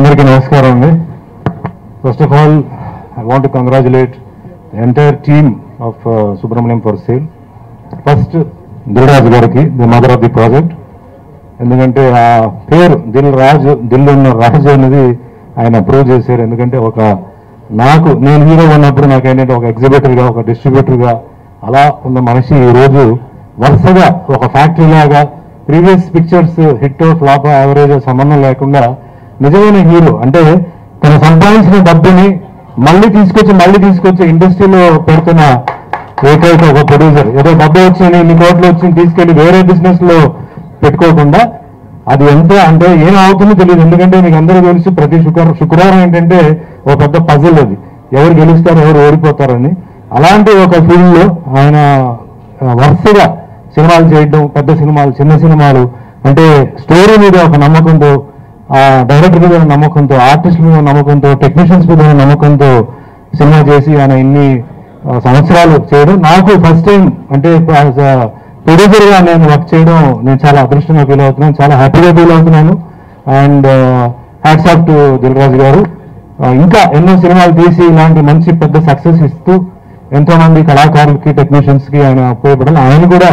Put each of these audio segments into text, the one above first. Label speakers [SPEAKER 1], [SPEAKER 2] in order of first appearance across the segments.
[SPEAKER 1] అందరికీ నమస్కారం అండి. First of all I want congratulate entire team of Subrahmanyam for sale first Dilraj గారికి the mother of the project ఎందుకంటే ఆ పేరు దిల్ రాజు దిల్ ఉన్న రాజు అనేది ఆయన ప్రూవ్ చేశారు. ఎందుకంటే ఒక నాకు నేను హీరో ఉన్నప్పుడు నాకు ఏంటంటే ఒక ఎగ్జిబిటర్గా ఒక డిస్ట్రిబ్యూటర్గా అలా ఉన్న మనిషి ఈ రోజు వరుసగా ఒక ఫ్యాక్టరీ లాగా previous pictures hit flop average సంబంధం లేకుండా నిజమైన హీరో. అంటే తను సంపాదించిన డబ్బుని మళ్ళీ తీసుకొచ్చి మళ్ళీ తీసుకొచ్చి ఇండస్ట్రీలో పెడుతున్న ఏకైక ఒక ప్రొడ్యూసర్ ఏదో డబ్బు వచ్చింది ఇన్ని కోట్లు వచ్చింది తీసుకెళ్ళి వేరే బిజినెస్లో పెట్టుకోకుండా అది ఎంత అంటే ఏం అవుతుందో తెలియదు. ఎందుకంటే మీకు అందరూ తెలుసు ప్రతి శుక్రవారం శుక్రవారం ఏంటంటే ఒక పెద్ద పజిల్ అది. ఎవరు గెలుస్తారు ఎవరు ఓడిపోతారని. అలాంటి ఒక ఫీల్డ్లో ఆయన వరుసగా సినిమాలు చేయడం పెద్ద సినిమాలు చిన్న సినిమాలు అంటే స్టోరీ మీద ఒక నమ్మకంతో డైరెక్టర్ మీద నమ్మకంతో ఆర్టిస్ట్ మీద నమ్మకంతో టెక్నీషియన్స్ మీద నమ్మకంతో సినిమా చేసి ఆయన ఇన్ని సంవత్సరాలు చేయడం నాకు ఫస్ట్ టైం అంటే ప్రొడ్యూసర్ నేను వర్క్ చేయడం నేను చాలా అదృష్టంగా ఫీల్ అవుతున్నాను చాలా హ్యాపీగా ఫీల్ అవుతున్నాను. And hats off to Dilraju గారు. ఇంకా ఎన్నో సినిమాలు తీసి ఇలాంటి మంచి పెద్ద సక్సెస్ ఇస్తూ ఎంతో మంది కళాకారులకి టెక్నీషియన్స్కి ఆయన ఉపయోగపడాలి. ఆయన కూడా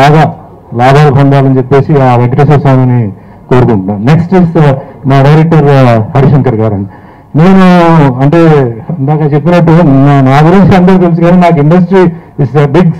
[SPEAKER 1] బాగా లాభాలు పొందాలని చెప్పేసి ఆ వెంకటేశ్వర స్వామిని కోరుకుంటున్నాను నెక్స్ట్ ఇస్ uh, మా డైరెక్టర్ uh, హరిశంకర్ గారు అండి నేను అంటే ఇందాక చెప్పినట్టు నా- గురించి అందరూ తెలుసు కానీ నాకు ఇండస్ట్రీ ఇస్ బిగ్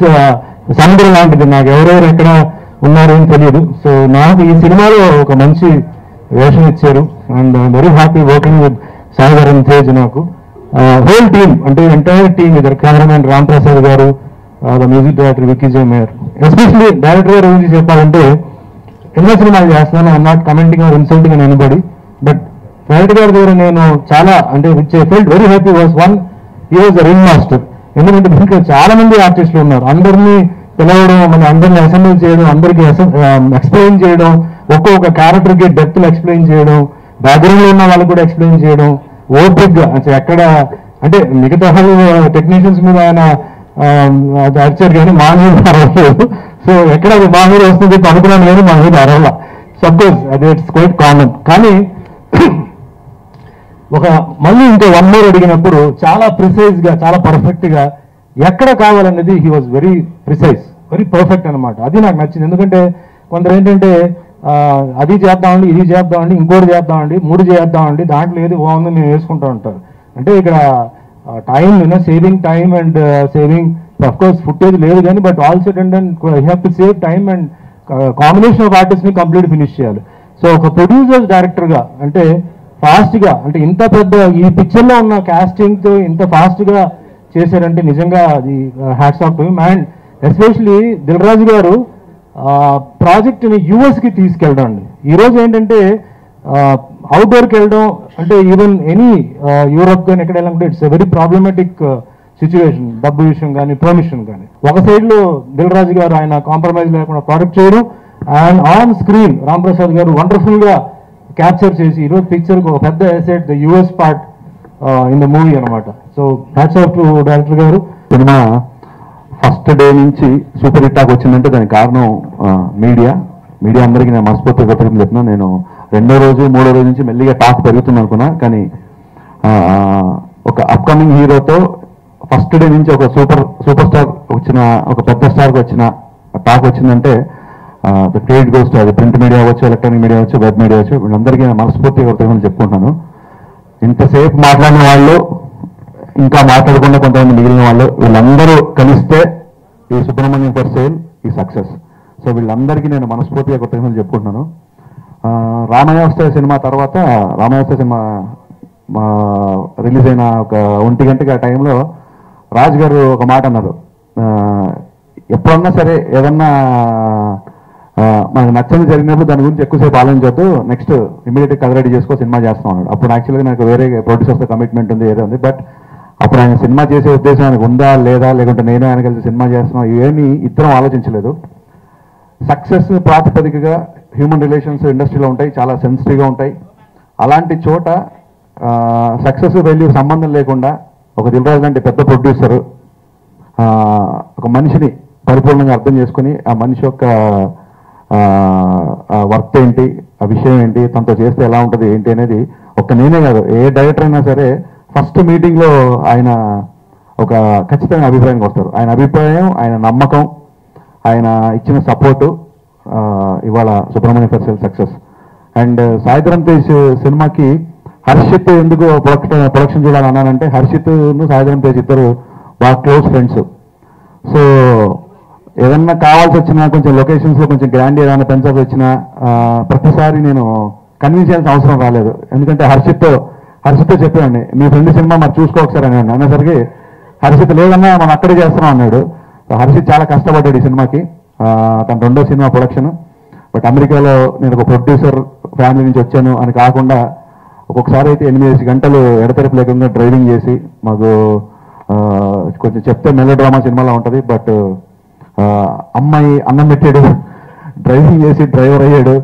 [SPEAKER 1] సముద్రం లాంటిది. నాకు ఎవరెవరు ఎక్కడ ఉన్నారు అని తెలియదు. సో నాకు ఈ సినిమాలో ఒక మంచి వేషం ఇచ్చారు. And very happy working with Sagar and Tej నాకు. Uh, హోల్ టీమ్ అంటే ఎంటైర్ టీమ్ ఇద్దరు కెమెరామెన్ రామ్ ప్రసాద్ గారు the music director Mickey Mayer especially director గారు గురించి చెప్పాలంటే ఎన్నో సినిమాలు చేస్తున్నాను. I'm not commenting or insulting అని ఎనబడి బట్ డైరెక్టర్ గారి దగ్గర నేను చాలా అంటే which felt very happy was one ఈ వాజ్ ద రింగ్ మాస్టర్ ఎందుకంటే దీంట్లో చాలా మంది ఆర్టిస్టులు ఉన్నారు. అందరినీ పిలవడం మన అందరిని అసెంబ్లీ చేయడం అందరికీ ఎక్స్ప్లెయిన్ um, చేయడం ఒక్కొక్క క్యారెక్టర్ డెప్త్లు డెప్త్ ఎక్స్ప్లెయిన్ చేయడం బ్యాక్గ్రౌండ్లో ఉన్న వాళ్ళకి కూడా ఎక్స్ప్లెయిన్ చేయడం ఓపిక్గా ఎక్కడ అంటే మిగతా టెక్నీషియన్స్ మీద ఆయన um, అది అరిచారు కానీ మా మీద సో ఎక్కడ మా మీద వస్తుంది అనుకున్నాను కానీ మా మీద అరవల. సపోజ్ అది ఇట్స్ క్వైట్ కామన్ కానీ ఒక మళ్ళీ ఇంకో వన్ మోర్ అడిగినప్పుడు చాలా ప్రిసైజ్గా చాలా పర్ఫెక్ట్గా ఎక్కడ కావాలనేది he was very precise very perfect అన్నమాట. అది నాకు నచ్చింది. ఎందుకంటే కొందరు ఏంటంటే అది చేద్దామండి ఇది చేద్దామండి ఇంకోటి చేద్దామండి మూడు చేద్దామండి దాంట్లో ఏది బాగుందో మేము వేసుకుంటూ ఉంటారు. అంటే ఇక్కడ time saving time and saving of course footage లేదు కానీ but also and have to save time and combination of ఆర్టిస్ట్ని కంప్లీట్ ఫినిష్ చేయాలి. సో ఒక ప్రొడ్యూసర్ డైరెక్టర్గా అంటే ఫాస్ట్గా అంటే ఇంత పెద్ద ఈ పిక్చర్లో ఉన్న కాస్టింగ్తో ఇంత ఫాస్ట్గా చేశారంటే నిజంగా అది hats off and especially Dilraju గారు uh, ప్రాజెక్ట్ని యుఎస్కి తీసుకెళ్ళడం అండి. ఈ రోజు ఏంటంటే uh, అవుట్ డోర్కి వెళ్ళడం అంటే ఈవెన్ ఎనీ యూరోప్ కానీ ఎక్కడ వెళ్ళాలంటే ఇట్స్ వెరీ ప్రాబ్లమేటిక్ సిచ్యువేషన్ డబ్బు విషయం కానీ పర్మిషన్ కానీ ఒక సైడ్లో దిల్రాజు గారు ఆయన కాంప్రమైజ్ లేకుండా ప్రొడక్ట్ చేయడం. And on screen Ram Prasad గారు వండర్ఫుల్గా క్యాప్చర్ చేసి ఈరోజు పిక్చర్ ఒక పెద్ద asset the US part in the movie అనమాట so hats off to director గారు.
[SPEAKER 2] సినిమా ఫస్ట్ డే నుంచి సూపర్ హిట్ టాక్ వచ్చిందంటే దానికి కారణం uh, మీడియా మీడియా అందరికీ నేను మనస్ఫూర్తిగా కృతజ్ఞతలు చెప్తున్నా. నేను రెండో రోజు మూడో రోజు నుంచి మెల్లిగా టాక్ పెరుగుతుంది అనుకున్నా. కానీ uh, ఒక అప్కమింగ్ హీరోతో ఫస్ట్ డే నుంచి ఒక సూపర్ సూపర్ స్టార్ వచ్చిన ఒక పెద్ద స్టార్కి వచ్చిన టాక్ వచ్చిందంటే ద క్రెడిట్ గోస్ట్ అది. ప్రింట్ మీడియా అవ్వచ్చు ఎలక్ట్రానిక్ మీడియా అవ్వచ్చు వెబ్ మీడియా అవ్వచ్చు. వీళ్ళందరికీ మనస్ఫూర్తిగా కృతజ్ఞతలు చెప్పుకుంటున్నాను. ఇంతసేపు మాట్లాడిన వాళ్ళు ఇంకా మాట్లాడకుండా కొంతమంది మిగిలిన వాళ్ళు వీళ్ళందరూ కలిస్తే ఈ సుబ్రహ్మణ్యం ఫర్ సేల్ ఈ సక్సెస్. సో వీళ్ళందరికీ నేను మనస్ఫూర్తిగా కృతజ్ఞతలు చెప్పుకుంటున్నాను. రామాయవస్థ సినిమా తర్వాత రామాయవస్థ సినిమా రిలీజ్ అయిన ఒక ఒంటి గంటకి ఆ టైంలో రాజు గారు ఒక మాట అన్నారు. ఎప్పుడన్నా సరే ఏదన్నా మనకు నచ్చని జరిగినప్పుడు దాని గురించి ఎక్కువసేపు ఆలోచించొద్దు. నెక్స్ట్ ఇమీడియట్గా కథ రెడీ చేసుకో సినిమా చేస్తాం అన్నాడు. అప్పుడు యాక్చువల్గా నాకు వేరే ప్రొడ్యూసర్స్తో కమిట్మెంట్ ఉంది ఏదో ఉంది. బట్ అప్పుడు ఆయన సినిమా చేసే ఉద్దేశం ఆయనకు ఉందా లేదా లేకుంటే నేను ఆయన కలిసి సినిమా చేస్తున్నాం ఇవేమీ ఇద్దరం ఆలోచించలేదు. సక్సెస్ ప్రాతిపదికగా హ్యూమన్ రిలేషన్స్ ఇండస్ట్రీలో ఉంటాయి చాలా సెన్సిటివ్గా ఉంటాయి. అలాంటి చోట సక్సెస్ వెళ్ళి సంబంధం లేకుండా ఒక దిల్రాజు లాంటి పెద్ద ప్రొడ్యూసర్ ఒక మనిషిని పరిపూర్ణంగా అర్థం చేసుకుని ఆ మనిషి యొక్క వర్త్ ఏంటి ఆ విషయం ఏంటి తనతో చేస్తే ఎలా ఉంటుంది ఏంటి అనేది ఒక్క నేనే కాదు ఏ డైరెక్టర్ అయినా సరే ఫస్ట్ మీటింగ్లో ఆయన ఒక ఖచ్చితమైన అభిప్రాయానికి వస్తారు. ఆయన అభిప్రాయం ఆయన నమ్మకం ఆయన ఇచ్చిన సపోర్టు ఇవాళ Subrahmanya festival success. And Saidharam Tej సినిమాకి హర్షిత్ ఎందుకు ప్రొడక్షన్ ప్రొడక్షన్ చూడాలన్నానంటే హర్షిత్ సాయిధరం తేజ్ ఇద్దరు బాగా క్లోజ్ ఫ్రెండ్స్ సో ఏదన్నా కావాల్సి వచ్చినా కొంచెం లొకేషన్స్లో కొంచెం గ్రాండ్ ఏదైనా పెంచాల్సి వచ్చినా ప్రతిసారి నేను కన్విన్స్ చేయాల్సిన అవసరం రాలేదు. ఎందుకంటే హర్షిత్ హర్షిత్ చెప్పానండి మీ ఫ్రెండ్ సినిమా మరి చూసుకో ఒకసారి అని అనేసరికి హర్షిత్ లేదన్నా మనం అక్కడే చేస్తున్నాం అన్నాడు. హర్షిత్ చాలా కష్టపడ్డాడు ఈ సినిమాకి. తన రెండో సినిమా ప్రొడక్షన్ బట్ అమెరికాలో నేను ఒక ప్రొడ్యూసర్ ఫ్యామిలీ నుంచి వచ్చాను అని కాకుండా ఒక్కొక్కసారి అయితే ఎనిమిది గంటలు ఎడతెరపు లేకుండా డ్రైవింగ్ చేసి మాకు కొంచెం చెప్తే మెలో డ్రామా సినిమాలో ఉంటుంది బట్ అమ్మాయి అన్నం పెట్టాడు డ్రైవింగ్ చేసి డ్రైవర్ అయ్యాడు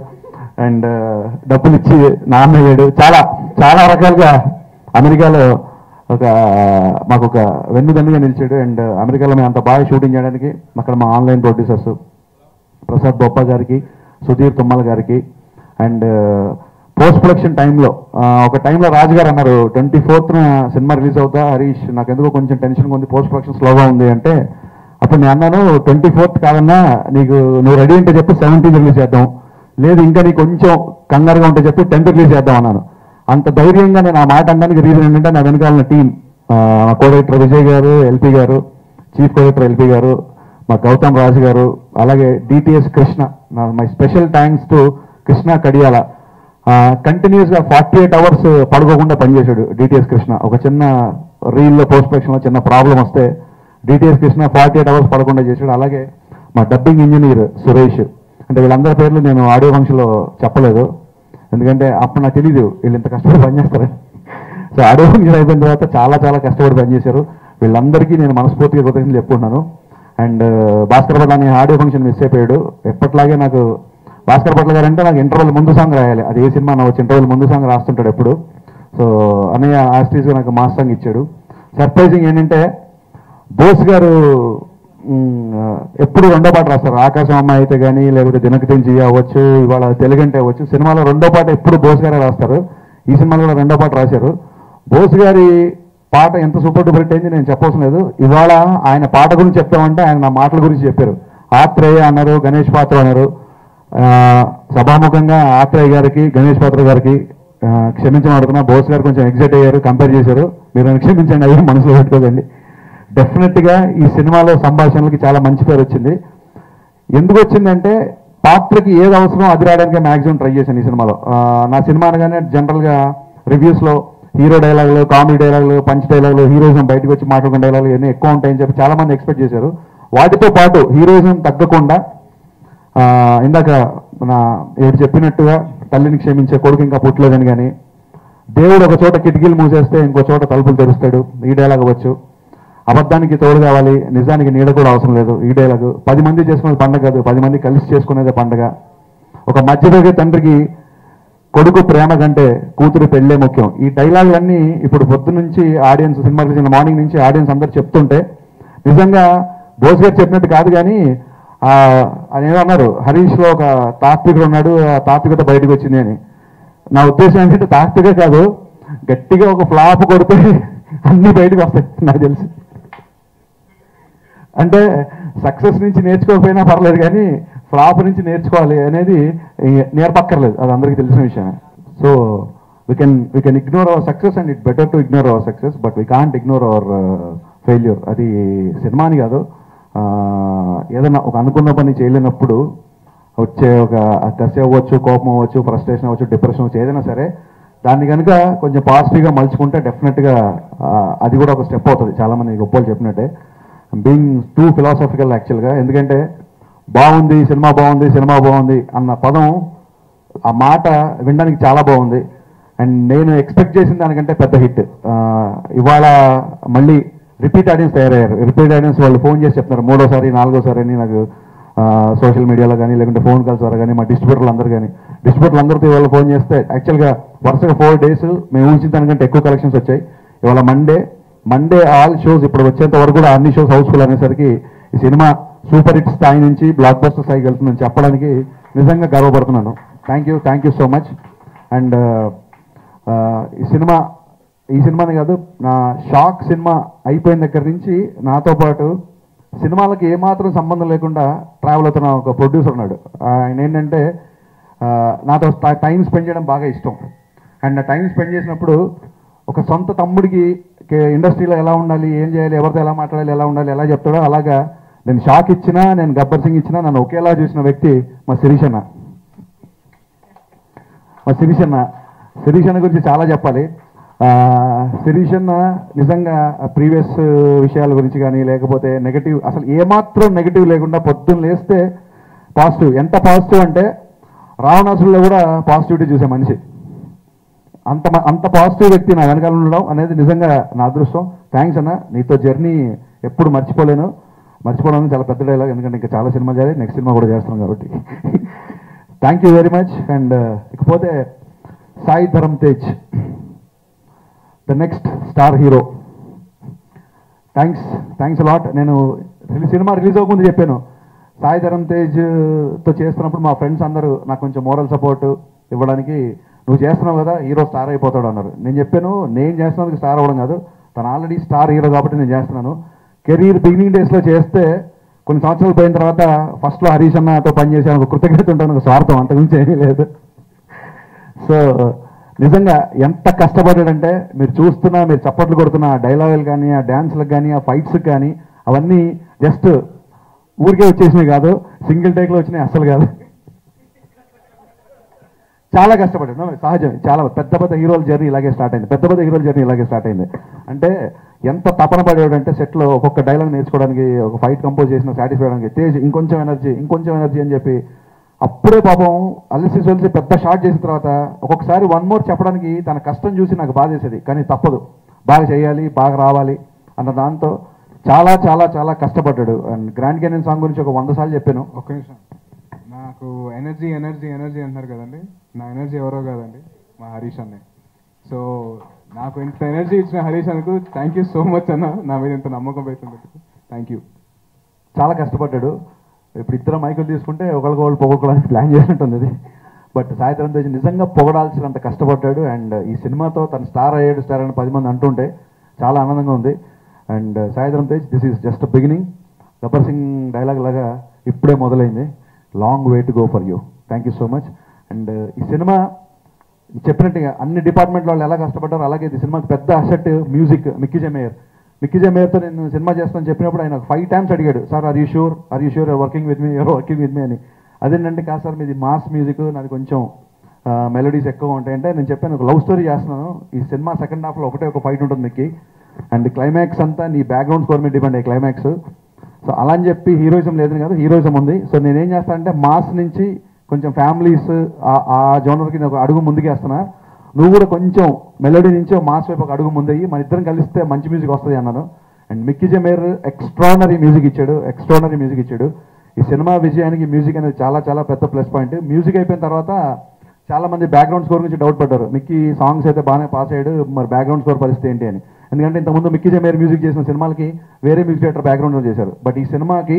[SPEAKER 2] అండ్ డబ్బులు ఇచ్చి నాన్న అయ్యాడు. చాలా చాలా రకాలుగా అమెరికాలో ఒక మాకు ఒక వెన్నుదన్నుగా నిలిచాడు అండ్ అమెరికాలో మేము అంత బాగా షూటింగ్ చేయడానికి అక్కడ మా ఆన్లైన్ ప్రొడ్యూసర్స్ ప్రసాద్ బొప్ప గారికి సుధీర్ తుమ్మల గారికి అండ్ పోస్ట్ ప్రొడక్షన్ టైంలో ఒక టైంలో రాజు గారు అన్నారు ట్వంటీ ఫోర్త్న సినిమా రిలీజ్ అవుతా హరీష్ నాకు ఎందుకో కొంచెం టెన్షన్ ఉంది పోస్ట్ ప్రొడక్షన్ స్లోగా ఉంది అంటే అప్పుడు నేను అన్నాను ట్వంటీ ఫోర్త్ కాదన్నా నీకు నువ్వు రెడీ అంటే చెప్పి సెవెంటీన్ రిలీజ్ చేద్దాం. లేదు ఇంకా నీకు కొంచెం కంగారుగా ఉంటే చెప్పి టెన్త్ రిలీజ్ చేద్దాం అన్నాను. అంత ధైర్యంగా నేను ఆ మాట అనడానికి రీజన్ ఏంటంటే నా వెనకాల టీం కో విజయ్ గారు ఎల్పీ గారు చీఫ్ కో ఎల్పీ గారు మా గౌతమ్ రాజు గారు అలాగే DTS Krishna my special thanks to Krishna Kadiyala. కంటిన్యూస్గా ఫార్టీ ఎయిట్ అవర్స్ పడుకోకుండా పనిచేశాడు డిటిఎస్ కృష్ణ. ఒక చిన్న రీల్లో పోస్ట్ ప్రొడక్షన్లో చిన్న ప్రాబ్లం వస్తే DTS Krishna forty eight hours పడకుండా చేశాడు. అలాగే మా డబ్బింగ్ ఇంజనీర్ సురేష్. అంటే వీళ్ళందరి పేర్లు నేను ఆడియో ఫంక్షన్లో చెప్పలేదు. ఎందుకంటే అప్పుడు నాకు తెలియదు వీళ్ళు ఇంత కష్టపడి పనిచేస్తారని. సో ఆడియో ఫంక్షన్ అయిపోయిన తర్వాత చాలా చాలా కష్టపడి పనిచేశారు. వీళ్ళందరికీ నేను మనస్ఫూర్తిగా కృతజ్ఞతలు చెప్పుకున్నాను అండ్ భాస్కర్ పట్ల ఆడియో ఫంక్షన్ మిస్ అయిపోయాడు. ఎప్పట్లాగే నాకు భాస్కర్ పట్ల గారు అంటే నాకు ఇంటర్వెల్ ముందు సాంగ్ రాయాలి. అది ఏ సినిమా వచ్చి ఇంటర్వెల్ ముందు సాంగ్ రాస్తుంటాడు ఎప్పుడు. సో అన్నయ్య ఆస్టీస్గా నాకు మాస్ సాంగ్ ఇచ్చాడు. సర్ప్రైజింగ్ ఏంటంటే బోస్ గారు ఎప్పుడు రెండో పాట రాస్తారు. ఆకాశం అమ్మాయి అయితే కానీ లేకపోతే దినక తెంచి అవ్వచ్చు ఇవాళ తెలుగంటే అవ్వచ్చు. సినిమాలో రెండో పాట ఎప్పుడు బోస్ గారే రాస్తారు. ఈ సినిమాలో కూడా రెండో పాట రాశారు. బోస్ గారి పాట ఎంత సూపర్ డూపర్ అయింది నేను చెప్పవలసిన లేదు. ఇవాళ ఆయన పాట గురించి చెప్తామంటే ఆయన నా మాటల గురించి చెప్పారు. ఆత్రేయ అన్నారు గణేష్ పాత్ర అన్నారు. సభాముఖంగా ఆత్రేయ గారికి గణేష్ పాత్ర గారికి ఆ, క్షమించమని అడుగుతున్నా. బోస్ గారు కొంచెం ఎగ్జైట్ అయ్యారు కంపేర్ చేశారు. మీరు క్షమించండి అవి మనసులో పెట్టుకోకండి. డెఫినెట్గా ఈ సినిమాలో సంభాషణలకి చాలా మంచి పేరు వచ్చింది. ఎందుకు వచ్చిందంటే పాత్రకి ఏది అవసరం అది రావడానికి మాక్సిమం ట్రై చేశాను ఈ సినిమాలో. నా సినిమా అనగానే జనరల్గా రివ్యూస్లో హీరో డైలాగులు కామెడీ డైలాగులు పంచ్ డైలాగులు హీరోయిజం బయటకు వచ్చి మాట్లాడుకునే డైలాగులు ఇవన్నీ ఎక్కువ ఉంటాయని చెప్పి చాలా మంది ఎక్స్పెక్ట్ చేశారు. వాటితో పాటు హీరోయిజం తగ్గకుండా ఇందాక మన ఏడు చెప్పినట్టుగా తల్లిని క్షమించే కొడుకు ఇంకా పుట్టలేదని కానీ దేవుడు ఒక చోట కిటికీలు మూసేస్తే ఇంకో చోట తలుపులు తెరుస్తాడు. ఈ డైలాగ్ అవ్వచ్చు. అబద్ధానికి తోడు కావాలి నిజానికి నీడ కూడా అవసరం లేదు ఈ డైలాగ్ పది మంది చేసుకునేది పండగ కాదు పది మంది కలిసి చేసుకునేదే పండగ. ఒక మధ్యతరగతి తండ్రికి కొడుకు ప్రేమ కంటే కూతురు పెళ్ళే ముఖ్యం. ఈ డైలాగులన్నీ ఇప్పుడు పొద్దు నుంచి ఆడియన్స్ సినిమా మార్నింగ్ నుంచి ఆడియన్స్ అందరు చెప్తుంటే నిజంగా బోస్ గారు చెప్పినట్టు కాదు కానీ అని ఏమో అన్నారు హరీష్లో ఒక తాత్వికుడు ఉన్నాడు ఆ తాత్వికత బయటకు వచ్చింది అని. నా ఉద్దేశం ఏంటంటే తాత్విక కాదు గట్టిగా ఒక ఫ్లాప్ కొడితే అన్ని బయటకు వస్తాయి నాకు తెలిసి. అంటే సక్సెస్ నుంచి నేర్చుకోకపోయినా పర్లేదు కానీ ఫ్లాప్ నుంచి నేర్చుకోవాలి అనేది నేర్పక్కర్లేదు అది అందరికీ తెలిసిన విషయమే. So we can we can ignore our success and it better to ignore our success but we can't ignore our failure అది సినిమా అని కాదు ఏదైనా ఒక అనుకున్న పని చేయలేనప్పుడు వచ్చే ఒక కసి అవ్వచ్చు కోపం అవ్వచ్చు ఫ్రస్ట్రేషన్ అవ్వచ్చు డిప్రెషన్ అవ్వచ్చు ఏదైనా సరే దాన్ని కనుక కొంచెం పాజిటివ్గా మలుచుకుంటే డెఫినెట్గా అది కూడా ఒక స్టెప్ అవుతుంది. చాలామంది గొప్పలు చెప్పినట్టే. బీయింగ్ టూ ఫిలాసఫికల్ యాక్చువల్గా ఎందుకంటే బాగుంది సినిమా బాగుంది సినిమా బాగుంది అన్న పదం ఆ మాట వినడానికి చాలా బాగుంది. అండ్ నేను ఎక్స్పెక్ట్ చేసిన దానికంటే పెద్ద హిట్ ఇవాళ మళ్ళీ రిపీట్ ఆడియన్స్ తయారయ్యారు. రిపీట్ ఆడియన్స్ వాళ్ళు ఫోన్ చేసి చెప్తున్నారు. మూడోసారి నాలుగోసారి అని నాకు సోషల్ మీడియాలో కానీ లేకుంటే ఫోన్ కాల్స్ ద్వారా కానీ మా డిస్ట్రిబ్యూటర్లు అందరూ కానీ డిస్ట్రిబ్యూటర్లు అందరితో వాళ్ళు ఫోన్ చేస్తే యాక్చువల్గా వరుసగా ఫోర్ డేస్ మేము ఊహించిన దానికంటే ఎక్కువ కలెక్షన్స్ వచ్చాయి. ఇవాళ మండే మండే ఆల్ షోస్ ఇప్పుడు వచ్చేంత వరకు కూడా అన్ని షోస్ హౌస్ఫుల్ అనేసరికి ఈ సినిమా సూపర్ హిట్ స్థాయి నుంచి బ్లాక్ బస్టర్ స్థాయికి వెళ్తుందని చెప్పడానికి నిజంగా గర్వపడుతున్నాను. Thank you thank you so much and ఈ సినిమా ఈ సినిమాని కాదు నా షాక్ సినిమా అయిపోయిన దగ్గర నుంచి నాతో పాటు సినిమాలకు ఏమాత్రం సంబంధం లేకుండా ట్రావెల్ అవుతున్న ఒక ప్రొడ్యూసర్ ఉన్నాడు. ఆయన ఏంటంటే నాతో టైం స్పెండ్ చేయడం బాగా ఇష్టం. అండ్ టైం స్పెండ్ చేసినప్పుడు ఒక సొంత తమ్ముడికి ఇండస్ట్రీలో ఎలా ఉండాలి ఏం చేయాలి ఎవరితో ఎలా మాట్లాడాలి ఎలా ఉండాలి ఎలా చెప్తాడో అలాగా నేను షాక్ ఇచ్చినా నేను గబ్బర్ సింగ్ ఇచ్చినా నన్ను ఒకేలా చూసిన వ్యక్తి మా శిరీషన్న మా శిరీషన్న శిరీషన్న గురించి చాలా చెప్పాలి. ఆ, శిరీష్ అన్న నిజంగా ప్రీవియస్ విషయాల గురించి కానీ లేకపోతే నెగటివ్ అసలు ఏమాత్రం నెగటివ్ లేకుండా పొద్దున్న లేస్తే పాజిటివ్ ఎంత పాజిటివ్ అంటే రావణాసుల్లో కూడా పాజిటివిటీ చూసే మనిషి. అంత మ- అంత పాజిటివ్ వ్యక్తి నా వెనకాల ఉండడం అనేది నిజంగా నా అదృష్టం. థ్యాంక్స్ అన్న. నీతో జర్నీ ఎప్పుడు మర్చిపోలేను. మర్చిపోవడం చాలా పెద్ద డైలాగ్ ఎందుకంటే ఇంకా చాలా సినిమా చేయాలి. నెక్స్ట్ సినిమా కూడా చేస్తున్నాం కాబట్టి. Thank you very much and ఇకపోతే Sai Dharam Tej. The next star hero. Thanks thanks lot నేను సినిమా రిలీజ్ అవ్వకముందు చెప్పాను. సాయి ధరమ్ తేజ్తో చేస్తున్నప్పుడు మా ఫ్రెండ్స్ అందరూ నాకు కొంచెం మోరల్ సపోర్ట్ ఇవ్వడానికి నువ్వు చేస్తున్నావు కదా హీరో స్టార్ అయిపోతాడు అన్నారు. నేను చెప్పాను నేను చేస్తున్నందుకు స్టార్ అవ్వడం కాదు. తను ఆల్రెడీ స్టార్ హీరో కాబట్టి నేను చేస్తున్నాను. కెరీర్ బిగినింగ్ డేస్లో చేస్తే కొన్ని సంవత్సరాలు పోయిన తర్వాత ఫస్ట్లో హరీష్ అన్నతో పనిచేసాను ఒక కృతజ్ఞత ఉంటాను ఒక స్వార్థం అంతకుమించి ఏమీ లేదు. సో నిజంగా ఎంత కష్టపడ్డాడంటే మీరు చూస్తున్నా మీరు చప్పట్లు కొడుతున్న ఆ డైలాగులు కానీ ఆ డ్యాన్స్లకు కానీ ఆ ఫైట్స్కి కానీ అవన్నీ జస్ట్ ఊరికే వచ్చేసినాయి కాదు. సింగిల్ టేక్లో వచ్చినాయి అస్సలు కాదు. చాలా కష్టపడ్డాడు. సహజం చాలా పెద్ద పెద్ద హీరోల జర్నీ ఇలాగే స్టార్ట్ అయింది. పెద్ద పెద్ద హీరోల జర్నీ ఇలాగే స్టార్ట్ అయింది. అంటే ఎంత తపన పడేవాడంటే సెట్లో ఒక్కొక్క డైలాగ్ నేర్చుకోవడానికి ఒక ఫైట్ కంపోజ్ చేసిన సాటిస్ఫై అవడానికి తేజ్ ఇంకొంచెం ఎనర్జీ ఇంకొంచెం ఎనర్జీ అని చెప్పి అప్పుడే పాపం అలసి సొలిసి పెద్ద షాట్ చేసిన తర్వాత ఒక్కొక్కసారి వన్ మోర్ చెప్పడానికి తన కష్టం చూసి నాకు బాధేసేది కానీ తప్పదు. బాగా చేయాలి బాగా రావాలి అన్న దాంతో చాలా చాలా చాలా కష్టపడ్డాడు. అండ్ గ్రాండ్ క్యానియన్ సాంగ్ గురించి ఒక వంద సార్లు చెప్పాను.
[SPEAKER 3] ఒక్క నిమిషం. నాకు ఎనర్జీ ఎనర్జీ ఎనర్జీ అంటున్నారు కదండి. నా ఎనర్జీ ఎవరో కాదండి. మా హరీష్ అన్నే. సో నాకు ఇంత ఎనర్జీ ఇచ్చిన హరీష్ అన్నకు థ్యాంక్ యూ సో మచ్ అన్న. నా మీద ఇంత నమ్మకం పెడుతుంది థ్యాంక్ యూ
[SPEAKER 2] చాలా కష్టపడ్డాడు. ఇప్పుడు ఇద్దరు మైకులు తీసుకుంటే ఒకరికొకళ్ళు పొగొక్కడానికి ప్లాన్ చేసినట్టుంది ఇది. బట్ సాయంత్రం తేజ్ నిజంగా పొగడాల్సినంత కష్టపడ్డాడు అండ్ ఈ సినిమాతో తను స్టార్ అయ్యాడు స్టార్ అని పది మంది అంటుంటే చాలా ఆనందంగా ఉంది. అండ్ సాయంత్రం Tej this is just beginning Gabbar Singh dialogue లాగా ఇప్పుడే మొదలైంది. Long way to go for you thank you so much and ఈ సినిమా చెప్పినట్టుగా అన్ని డిపార్ట్మెంట్ వాళ్ళు ఎలా కష్టపడ్డారో అలాగే ఈ సినిమాకి పెద్ద అసెట్ మ్యూజిక్ మిక్కీ జమేయర్ మిక్కీ జమేయర్తో నేను సినిమా చేస్తాను చెప్పినప్పుడు ఆయన ఫైవ్ టైమ్స్ అడిగాడు sir are you sure are you sure working with me your working with me అని. అదేంటంటే కాదు సార్ మీది మాస్ మ్యూజిక్ నాది కొంచెం మెలోడీస్ ఎక్కువ ఉంటాయంటే నేను చెప్పాను ఒక లవ్ స్టోరీ చేస్తున్నాను. ఈ సినిమా సెకండ్ హాఫ్లో ఒకటే ఒక ఫైట్ ఉంటుంది మీకు. అండ్ క్లైమాక్స్ అంతా నీ బ్యాక్గ్రౌండ్ స్కోర్ మీద డిపెండ్ అయ్యి క్లైమాక్స్ సో అలా అని చెప్పి హీరోయిజం లేదని కాదు హీరోయిజం ఉంది. సో నేనేం చేస్తానంటే మాస్ నుంచి కొంచెం ఫ్యామిలీస్ ఆ జోనర్కి నేను ఒక అడుగు ముందుకేస్తున్నా. నువ్వు కూడా కొంచెం మెలోడీ నుంచి మాస్ వైపు ఒక అడుగు ముందయ్యి మన ఇద్దరం కలిస్తే మంచి మ్యూజిక్ వస్తుంది అన్నాను. And Mickey J Meyer extraordinary music ఇచ్చాడు ఎక్స్ట్రానరీ మ్యూజిక్ ఇచ్చాడు. ఈ సినిమా విజయానికి మ్యూజిక్ అనేది చాలా చాలా పెద్ద ప్లస్ పాయింట్ మ్యూజిక్ అయిపోయిన తర్వాత చాలా మంది బ్యాక్గ్రౌండ్ స్కోర్ గురించి డౌట్ పడ్డారు. మిక్కీ సాంగ్స్ అయితే బాగానే పాస్ అయ్యాడు మరి బ్యాక్గ్రౌండ్ స్కోర్ పరిస్థితి ఏంటి అని. ఎందుకంటే ఇంతకుముందు మిక్కీ జమేర్ మ్యూజిక్ చేసిన సినిమాలకి వేరే మ్యూజిక్ డైరెక్టర్ బ్యాక్గ్రౌండ్లో చేశారు. బట్ ఈ సినిమాకి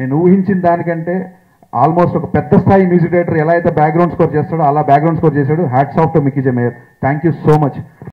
[SPEAKER 2] నేను ఊహించిన దానికంటే ఆల్మోస్ట్ ఒక పెద్ద స్థాయి మ్యూజిక్ డైరెక్టర్ ఎలా అయితే బ్యాక్గ్రౌండ్ స్కోర్ చేస్తాడో అలా బ్యాక్గ్రౌండ్ స్కోర్ చేశాడు. Hats off to Mickey Mayer thank you so much